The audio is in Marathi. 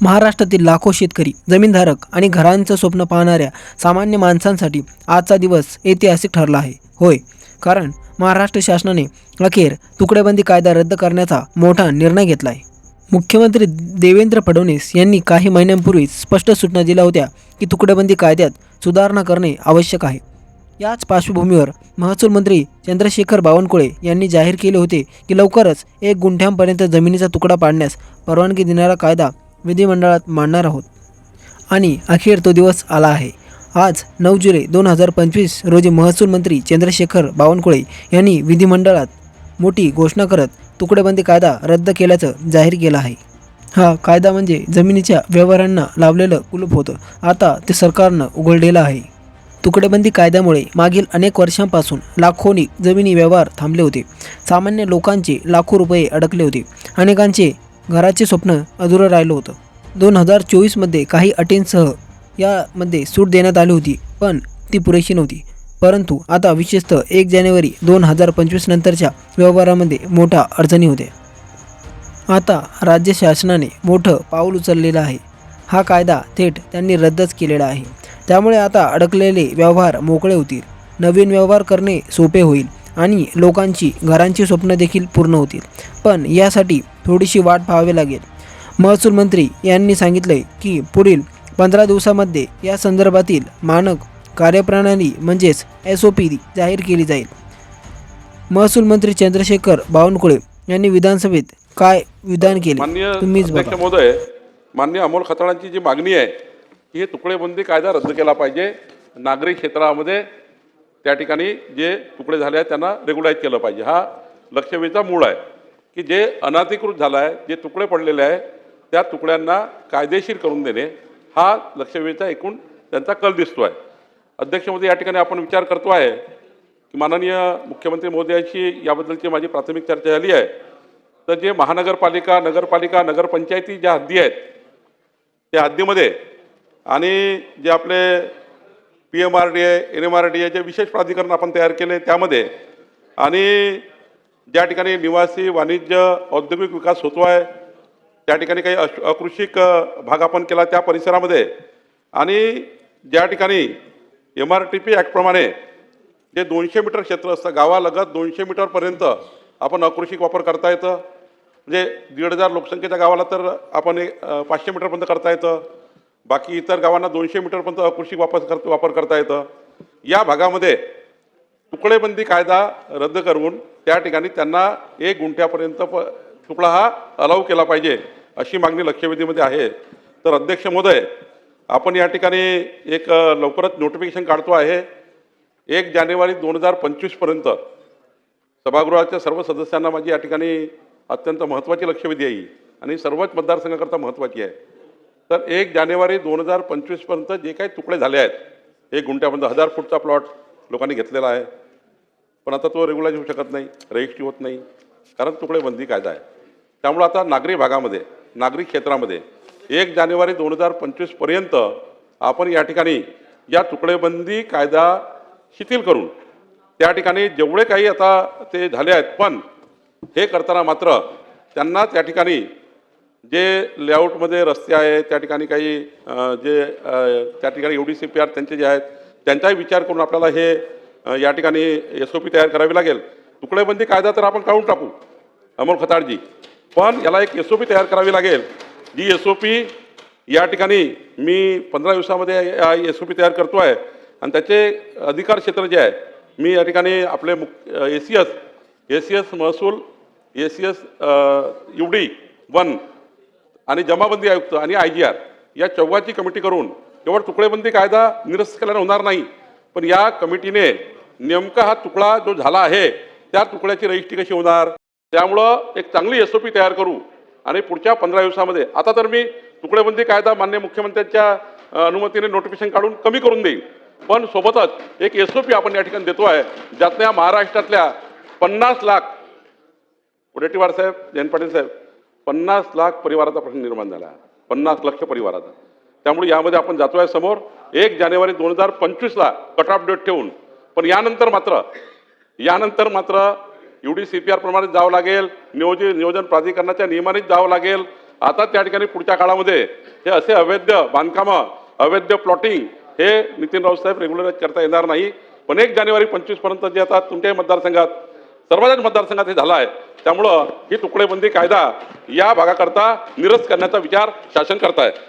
महाराष्ट्रातील लाखो शेतकरी जमीनधारक आणि घरांचं स्वप्न पाहणाऱ्या सामान्य माणसांसाठी आजचा दिवस ऐतिहासिक ठरला आहे. होय कारण महाराष्ट्र शासनाने अखेर तुकडेबंदी कायदा रद्द करण्याचा मोठा निर्णय घेतला आहे. मुख्यमंत्री देवेंद्र फडणवीस यांनी काही महिन्यांपूर्वी स्पष्ट सूचना दिल्या होत्या की तुकडेबंदी कायद्यात सुधारणा करणे आवश्यक आहे. याच पार्श्वभूमीवर महसूल मंत्री चंद्रशेखर बावनकुळे यांनी जाहीर केले होते की लवकरच एक गुंठ्यांपर्यंत जमिनीचा तुकडा पाडण्यास परवानगी देणारा कायदा विधिमंडळात मांडणार आहोत. आणि अखेर तो दिवस आला आहे. आज नऊ जुलै दोन हजार पंचवीस रोजी महसूल मंत्री चंद्रशेखर बावनकुळे यांनी विधिमंडळात मोठी घोषणा करत तुकडेबंदी कायदा रद्द केल्याचं जाहीर केलं आहे. हा कायदा म्हणजे जमिनीच्या व्यवहारांना लावलेलं कुलूप होतं. आता ते सरकारनं उघडलेलं आहे. तुकडेबंदी कायद्यामुळे मागील अनेक वर्षांपासून लाखोनी जमिनी व्यवहार थांबले होते. सामान्य लोकांचे लाखो रुपये अडकले होते. अनेकांचे घराचे स्वप्न अधुरं राहिलं होतं. दोन हजार चोवीसमध्ये काही अटींसह यामध्ये सूट देण्यात आली होती पण ती पुरेशी नव्हती. परंतु आता विशेषतः एक जानेवारी दोन हजार पंचवीस नंतरच्या व्यवहारामध्ये मोठ्या अडचणी होत्या. आता राज्य शासनाने मोठं पाऊल उचललेलं आहे. हा कायदा थेट त्यांनी रद्दच केलेला आहे. त्यामुळे आता अडकलेले व्यवहार मोकळे होतील. नवीन व्यवहार करणे सोपे होईल. आणि लोकांची घरांची स्वप्न देखील पूर्ण होतील. पण यासाठी थोडीशी वाट पाहावी लागेल. महसूल मंत्री यांनी सांगितले की पुढील पंधरा दिवसामध्ये या संदर्भातील मानक कार्यप्रणाली म्हणजेच एस ओ पी जाहीर केली जाईल. महसूल मंत्री चंद्रशेखर बावनकुळे यांनी विधानसभेत काय विधान केले? तुम्हीच महोदय माननीय अमोल खताळांची जी मागणी आहे की हे तुकडेबंदी कायदा रद्द केला पाहिजे. नागरी क्षेत्रामध्ये त्या ठिकाणी जे तुकडे झाले आहेत त्यांना रेग्युलाईज केलं पाहिजे. हा लक्षवेधीचा मूळ आहे की जे अनाधिकृत झालं आहे जे तुकडे पडलेले आहे त्या तुकड्यांना कायदेशीर करून देणे हा लक्षवेधीचा एकूण त्यांचा कल दिसतो आहे अध्यक्षमध्ये या ठिकाणी आपण विचार करतो आहे की माननीय मुख्यमंत्री मोदयांशी याबद्दलची माझी प्राथमिक चर्चा झाली आहे. तर जे महानगरपालिका नगरपालिका नगरपंचायती ज्या हद्दी आहेत त्या हद्दीमध्ये आणि जे आपले P M R D A N M R D A जे विशेष प्राधिकरण आपण तयार केले त्यामध्ये आणि ज्या ठिकाणी निवासी वाणिज्य औद्योगिक विकास होतो आहे त्या ठिकाणी काही अश अकृषिक भाग आपण केला त्या परिसरामध्ये. आणि ज्या ठिकाणी एम आर टी पी ॲक्टप्रमाणे जे दोनशे मीटर क्षेत्र असतं गावालगत दोनशे मीटरपर्यंत आपण अकृषिक वापर करता येतं. म्हणजे दीड हजार लोकसंख्येच्या गावाला तर आपण एक, पाचशे मीटरपर्यंत करता येतं. बाकी इतर गावांना दोनशे मीटरपर्यंत अकृषिक वापर कर वापर करता येतं. या भागामध्ये तुकडेबंदी कायदा रद्द करून त्या ठिकाणी त्यांना एक गुंठ्यापर्यंत प तुकडा हा अलाव केला पाहिजे अशी मागणी लक्षवेधीमध्ये आहे. तर अध्यक्ष महोदय आपण या ठिकाणी एक लवकरच नोटिफिकेशन काढतो आहे. एक जानेवारी दोन हजार पंचवीसपर्यंत सभागृहाच्या सर्व सदस्यांना माझी या ठिकाणी अत्यंत महत्त्वाची लक्षवेधी आहे. आणि सर्वच मतदारसंघाकरता महत्त्वाची आहे. तर एक जानेवारी दोन हजार पंचवीसपर्यंत जे काही तुकडे झाले आहेत एक गुंठ्यापर्यंत हजार फूटचा प्लॉट लोकांनी घेतलेला आहे. पण आता तो रेग्युलाइज होऊ शकत नाही रजिस्ट्री होत नाही कारण तुकडेबंदी कायदा आहे. त्यामुळं आता नागरी भागामध्ये नागरी क्षेत्रामध्ये एक जानेवारी दोन हजार पंचवीसपर्यंत आपण या ठिकाणी या तुकडेबंदी कायदा शिथिल करून त्या ठिकाणी जेवढे काही आता ते झाले आहेत पण हे करताना मात्र त्यांना त्या ठिकाणी जे लेआउटमध्ये रस्ते आहेत त्या ठिकाणी काही जे त्या ठिकाणी U D C P R त्यांचे जे आहेत त्यांचाही विचार करून आपल्याला हे या ठिकाणी एस ओ पी तयार करावी लागेल. तुकडेबंदी कायदा तर आपण काढून टाकू अमोल खताळजी पण याला एक एस ओ पी तयार करावी लागेल. जी एस ओ पी या ठिकाणी मी पंधरा दिवसामध्ये एस ओ पी तयार करतो आहे. आणि त्याचे अधिकार क्षेत्र जे आहे मी या ठिकाणी आपले मुख A C S A C S महसूल A C S U D one आणि जमाबंदी आयुक्त आणि आय जी आर या चौघाची कमिटी करून केवळ तुकडेबंदी कायदा निरस्त केल्याने होणार नाही. पण या कमिटीने नेमका हा तुकडा जो झाला आहे त्या तुकड्याची रजिस्ट्री कशी होणार? त्यामुळं एक चांगली एस ओ पी तयार करू आणि पुढच्या पंधरा दिवसामध्ये आता तर मी तुकडेबंदी कायदा मान्य मुख्यमंत्र्यांच्या अनुमतीने नोटिफिकेशन काढून कमी करून देईल पण सोबतच एक एस ओ पी आपण या ठिकाणी देतो आहे ज्यातल्या महाराष्ट्रातल्या पन्नास लाख वडेट्टीवार साहेब जयंत पाटील साहेब पन्नास लाख परिवाराचा प्रश्न निर्माण झाला. पन्नास लक्ष परिवाराचा. त्यामुळे यामध्ये आपण जातोय समोर. एक जानेवारी दोन हजार पंचवीसला कट ऑफ डेट ठेवून. पण यानंतर मात्र यानंतर मात्र U D C P R प्रमाणे जावं लागेल. नियोजित नियोजन प्राधिकरणाच्या नियमानेच जावं लागेल. आता त्या ठिकाणी पुढच्या काळामध्ये हे असे अवैध बांधकामं अवैध प्लॉटिंग हे नितीन राऊत साहेब रेग्युलर करता येणार नाही. पण एक जानेवारी पंचवीसपर्यंत जे आता तुमच्याही मतदारसंघात सर्वांच्याच मतदारसंघात हे झालं आहे त्यामुळं ही तुकडेबंदी कायदा या भागाकरता निरस्त करण्याचा विचार शासन करत आहे